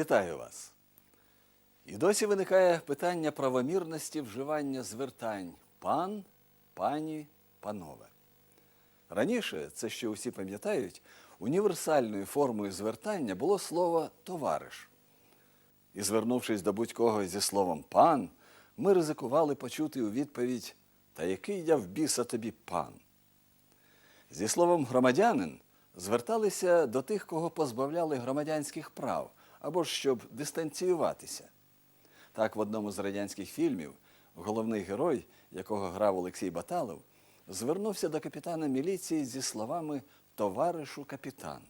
Вітаю вас! І досі виникає питання правомірності вживання звертань пан, пані, панове. Раніше, це ще усі пам'ятають, універсальною формою звертання було слово товариш. І звернувшись до будь-кого зі словом пан, ми ризикували почути у відповідь Та який я в біса тобі пан? Зі словом громадянин зверталися до тих, кого позбавляли громадянських прав, або ж щоб дистанціюватися. Так, в одному з радянських фільмів головний герой, якого грав Олексій Баталов, звернувся до капітана міліції зі словами Товаришу капітан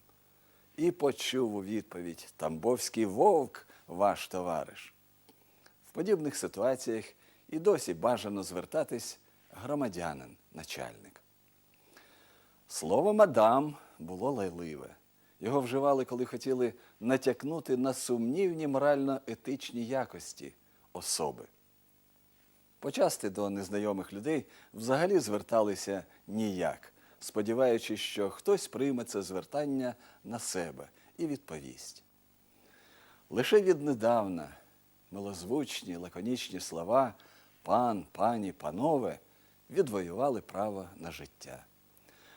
і почув у відповідь Тамбовський вовк, ваш товариш. В подібних ситуаціях і досі бажано звертатись громадянин, начальник. Слово мадам було лайливе. Його вживали, коли хотіли натякнути на сумнівні морально-етичні якості особи. Почасти до незнайомих людей взагалі зверталися ніяк, сподіваючись, що хтось прийме це звертання на себе і відповість. Лише віднедавна милозвучні, лаконічні слова пан, пані, панове відвоювали право на життя.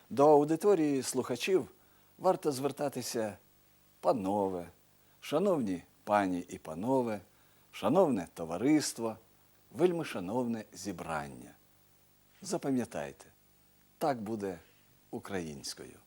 До аудиторії слухачів варто звертатися панове, шановні пані і панове, шановне товариство, вельми шановне зібрання. Запам'ятайте, так буде українською.